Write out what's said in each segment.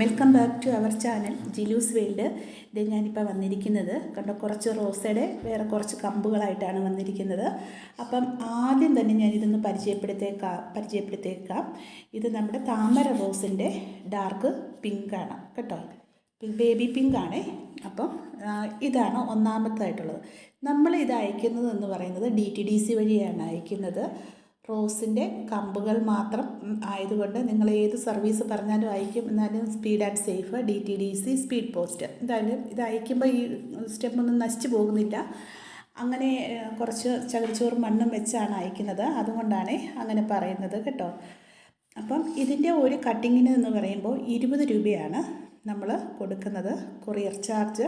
Welcome back to our channel ജിലൂസ് world ഇത് ഞാനിപ്പോൾ വന്നിരിക്കുന്നത്. കണ്ടോ കുറച്ച് റോസയുടെ വേറെ കുറച്ച് കമ്പുകളായിട്ടാണ് വന്നിരിക്കുന്നത്. അപ്പം ആദ്യം തന്നെ ഞാനിതൊന്ന് പരിചയപ്പെടുത്തേക്കാം പരിചയപ്പെടുത്തേക്കാം. ഇത് നമ്മുടെ താമര റോസിന്റെ ഡാർക്ക് പിങ്കാണ് കേട്ടോ. ബേബി പിങ്കാണേ അപ്പം ഇതാണ് ഒന്നാമത്തായിട്ടുള്ളത്. നമ്മൾ ഇത് അയക്കുന്നത് എന്ന് പറയുന്നത് ഡി ടി ഡി സി വഴിയാണ് അയക്കുന്നത്. റോസിന്റെ കമ്പുകൾ മാത്രം ആയതുകൊണ്ട് നിങ്ങൾ ഏത് സർവീസ് പറഞ്ഞാലും അയക്കും. എന്നാലും speed and safe D T D C speed post എന്തായാലും ഇത് അയക്കുമ്പോൾ ഈ സ്റ്റെപ്പ് ഒന്നും നശിച്ചു പോകുന്നില്ല. അങ്ങനെ കുറച്ച് ചകിരിച്ചോറും മണ്ണും വെച്ചാണ് അയക്കുന്നത്. അതുകൊണ്ടാണ് അങ്ങനെ പറയുന്നത് കേട്ടോ. അപ്പം ഇതിന്റെ ഒരു കട്ടിങ്ങിന് എന്ന് പറയുമ്പോൾ ഇരുപത് രൂപയാണ് നമ്മൾ കൊടുക്കുന്നത്. കൊറിയർ ചാർജ്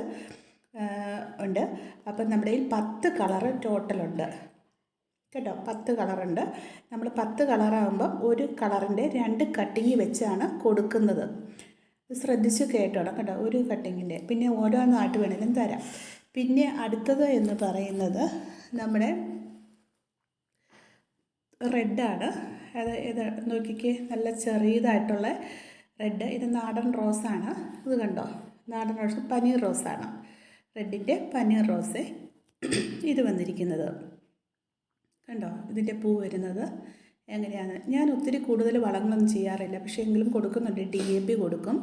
ഉണ്ട്. അപ്പം നമ്മുടെ കയ്യിൽ പത്ത് കളറ് ടോട്ടലുണ്ട് കേട്ടോ പത്ത് കളറുണ്ട്. നമ്മൾ പത്ത് കളറാകുമ്പം ഒരു കളറിന്റെ രണ്ട് കട്ടിങ് വെച്ചാണ് കൊടുക്കുന്നത്. ശ്രദ്ധിച്ച് കേട്ടോണം കേട്ടോ ഒരു കട്ടിങ്ങിന്റെ. പിന്നെ ഓരോന്നായിട്ട് വേണമെങ്കിലും തരാം. പിന്നെ അടുത്തത് എന്ന് പറയുന്നത് നമ്മുടെ റെഡാണ്. അത് ഇത് നോക്കിക്കേ നല്ല ചെറിയതായിട്ടുള്ള റെഡ്. ഇത് നാടൻ റോസാണ്. ഇത് കണ്ടോ? നാടൻ റോസ് പനീർ റോസാണ്. റെഡിന്റെ പനീർ റോസ് ഇത് വന്നിരിക്കുന്നത്. കണ്ടോ? ഇതിന്റെ പൂ വരുന്നത്. എങ്ങനെയാണ്? ഞാൻ ഒത്തിരി കൂടുതൽ വളങ്ങളൊന്നും ചെയ്യാറില്ല. പക്ഷേ എങ്കിലും കൊടുക്കുന്നുണ്ട്. ഡി എ പി കൊടുക്കും.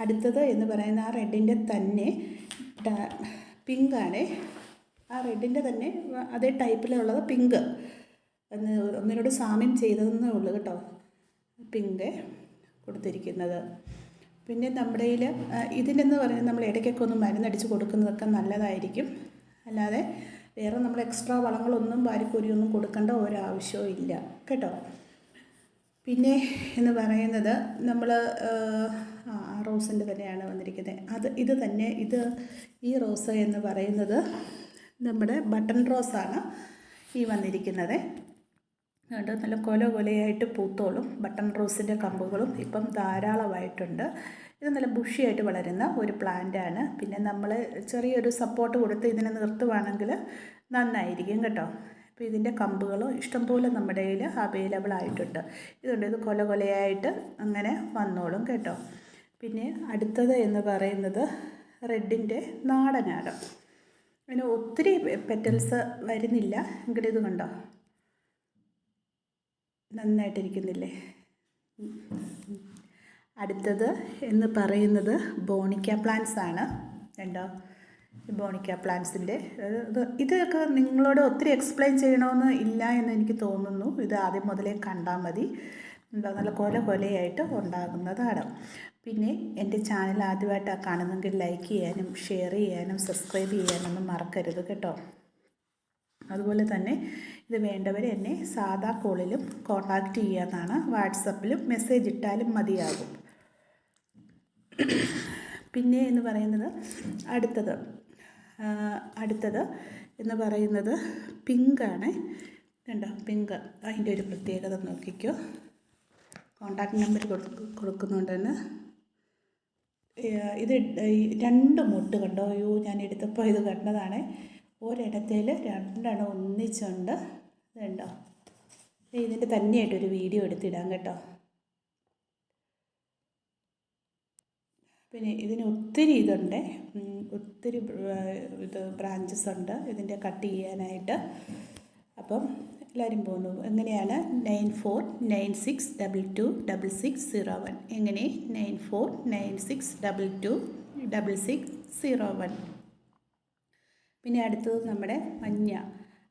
അടുത്തത് എന്ന് പറയുന്ന ആ റെഡിന്റെ തന്നെ പിങ്കാണ്. ആ റെഡിന്റെ തന്നെ അതേ ടൈപ്പിലുള്ളത് പിങ്ക്. എന്ന് ഒന്നിനോട് സാമ്യം ചെയ്തതെന്നേ ഉള്ളൂ കേട്ടോ. പിങ്ക് കൊടുത്തിരിക്കുന്നത്. പിന്നെ നമ്മുടെ ഇതിന്റെ എന്ന് പറയുന്നത് നമ്മൾ ഇടയ്ക്കൊക്കെ ഒന്ന് മരുന്നടിച്ച് കൊടുക്കുന്നതൊക്കെ നല്ലതായിരിക്കും. അല്ലാതെ വേറെ നമ്മൾ എക്സ്ട്രാ വളങ്ങളൊന്നും വാരിക്കോരിയൊന്നും കൊടുക്കേണ്ട ഒരാവശ്യവും ഇല്ല. കേട്ടോ? പിന്നെ എന്ന് പറയുന്നത് നമ്മൾ റോസിന്റെ തന്നെയാണ് വന്നിരിക്കുന്നത്. അത് ഇത് തന്നെ ഇത് ഈ റോസ് എന്ന് പറയുന്നത് നമ്മുടെ ബട്ടൺ റോസാണ് ഈ വന്നിരിക്കുന്നത്. അതുകൊണ്ട് നല്ല കൊല കൊലയായിട്ട് പൂത്തോളും. ബട്ടൺ റോസിന്റെ കമ്പുകളും ഇപ്പം ധാരാളമായിട്ടുണ്ട്. ഇത് നല്ല ബുഷിയായിട്ട് വളരുന്ന ഒരു പ്ലാന്റാണ് പിന്നെ നമ്മൾ ചെറിയൊരു സപ്പോർട്ട് കൊടുത്ത് ഇതിനെ നിർത്തുവാണെങ്കിൽ നന്നായിരിക്കും കേട്ടോ. അപ്പോൾ ഇതിന്റെ കമ്പുകളും ഇഷ്ടംപോലെ നമ്മുടെ കയ്യിൽ അവൈലബിൾ ആയിട്ടുണ്ട്. ഇതുകൊണ്ട് ഇത് കൊല കൊലയായിട്ട് അങ്ങനെ വന്നോളും കേട്ടോ. പിന്നെ അടുത്തത് എന്ന് പറയുന്നത് റെഡിന്റെ നാടനാടം അതിന് ഒത്തിരി പെറ്റൽസ് വരുന്നില്ല. എങ്കിലും ഇത് കണ്ടോ? നന്നായിട്ടിരിക്കുന്നില്ലേ? അടുത്തത് എന്ന് പറയുന്നത് ബോണിക്ക പ്ലാന്റ്സ് ആണ്. രണ്ടോ ബോണിക്ക പ്ലാന്റ്സിന്റെ ഇതൊക്കെ നിങ്ങളോട് ഒത്തിരി എക്സ്പ്ലെയിൻ ചെയ്യണമെന്ന് ഇല്ല എന്ന് എനിക്ക് തോന്നുന്നു. ഇത് ആദ്യം മുതലേ കണ്ടാൽ മതി. നല്ല കൊല കൊലയായിട്ട് ഉണ്ടാകുന്നതാണ്. പിന്നെ എന്റെ ചാനൽ ആദ്യമായിട്ടാണ് കാണുന്നെങ്കിൽ ലൈക്ക് ചെയ്യാനും ഷെയർ ചെയ്യാനും സബ്സ്ക്രൈബ് ചെയ്യാനൊന്നും മറക്കരുത് കേട്ടോ. അതുപോലെ തന്നെ ഇത് വേണ്ടവർ എന്നെ സാധാ കോളിലും കോൺടാക്റ്റ് ചെയ്യാമെന്നാണ് വാട്സപ്പിലും മെസ്സേജ് ഇട്ടാലും മതിയാകും. പിന്നെ എന്ന് പറയുന്നത് അടുത്തത് അടുത്തത് എന്ന് പറയുന്നത് പിങ്കാണ് കണ്ടോ? പിങ്ക് അതിന്റെ ഒരു പ്രത്യേകത നോക്കിക്കോ. കോണ്ടാക്ട് നമ്പർ കൊടുക്കുന്നുണ്ട് തന്നെ ഇത് രണ്ട് മുട്ട് കണ്ടോ? അയ്യോ ഞാൻ എടുത്തപ്പോൾ ഇത് കണ്ടതാണ്. ഒരിടത്തേൽ രണ്ടെണ്ണം ഒന്നിച്ചുണ്ട് ഇതുണ്ടോ? ഇതിന്റെ തന്നെയായിട്ടൊരു വീഡിയോ എടുത്തിടാം കേട്ടോ. പിന്നെ ഇതിന് ഒത്തിരി ഇതുണ്ട്. ഒത്തിരി ഇത് ബ്രാഞ്ചസ് ഉണ്ട്. ഇതിന്റെ കട്ട് ചെയ്യാനായിട്ട്. അപ്പം എല്ലാവരും പോകുന്നു എങ്ങനെയാണ്? Nine four nine six double two double six zero one. എങ്ങനെ? Nine four nine six double two double six zero one. പിന്നെ അടുത്തത് നമ്മുടെ മഞ്ഞ.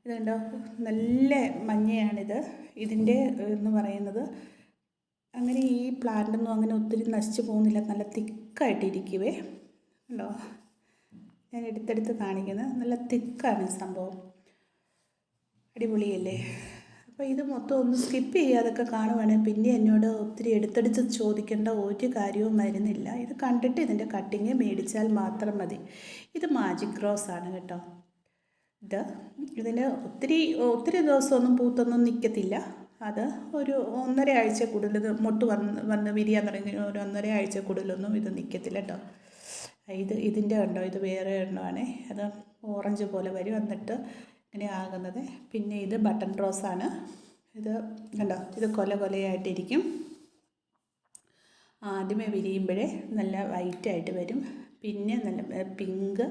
ഇതുണ്ടോ? നല്ല മഞ്ഞയാണിത്. ഇതിന്റെ എന്ന് പറയുന്നത് അങ്ങനെ ഈ പ്ലാന്റൊന്നും അങ്ങനെ ഒത്തിരി നശിച്ചു പോകുന്നില്ല. നല്ല തിക്കായിട്ടിരിക്കുവേ. ഉണ്ടോ? ഞാൻ എടുത്തെടുത്ത് കാണിക്കുന്നത് നല്ല തിക്കാണ് സംഭവം. അടിപൊളിയല്ലേ? അപ്പോൾ ഇത് മൊത്തം ഒന്ന് സ്കിപ്പ് ചെയ്യാതൊക്കെ കാണുവാണെങ്കിൽ പിന്നെ എന്നോട് ഒത്തിരി എടുത്തെടുത്ത് ചോദിക്കേണ്ട ഒരു കാര്യവും വരുന്നില്ല. ഇത് കണ്ടിട്ട് ഇതിന്റെ കട്ടിങ് മേടിച്ചാൽ മാത്രം മതി. ഇത് മാജിക് റോസ് ആണ് കേട്ടോ. ഇത് ഇതിന് ഒത്തിരി ഒത്തിരി ദിവസമൊന്നും പൂത്തൊന്നും നിൽക്കത്തില്ല അത് ഒരു ഒന്നര ആഴ്ച കൂടുതൽ മൊട്ട് വന്ന് വന്ന് വിരിയാൻ തുടങ്ങി ഒരു ഒന്നര ആഴ്ച കൂടുതലൊന്നും ഇത് നിൽക്കത്തില്ല കേട്ടോ. ഇത് ഇതിന്റെ ഉണ്ടോ ഇത് വേറെ എണ്ണമാണേ അത് ഓറഞ്ച് പോലെ വരും. എന്നിട്ട് ഇങ്ങനെ പിന്നെ ഇത് ബട്ടൺ റോസാണ്. ഇത് കണ്ടോ? ഇത് കൊല കൊലയായിട്ടിരിക്കും. ആദ്യമേ വിരിയുമ്പോഴേ നല്ല വൈറ്റായിട്ട് വരും. പിന്നെ നല്ല പിങ്ക്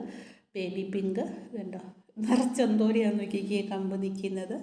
ബേബി പിങ്ക് കണ്ടോ? നിറച്ചെന്തോരിയാന്ന് നോക്കിക്കേ കമ്പ് നിൽക്കുന്നത്.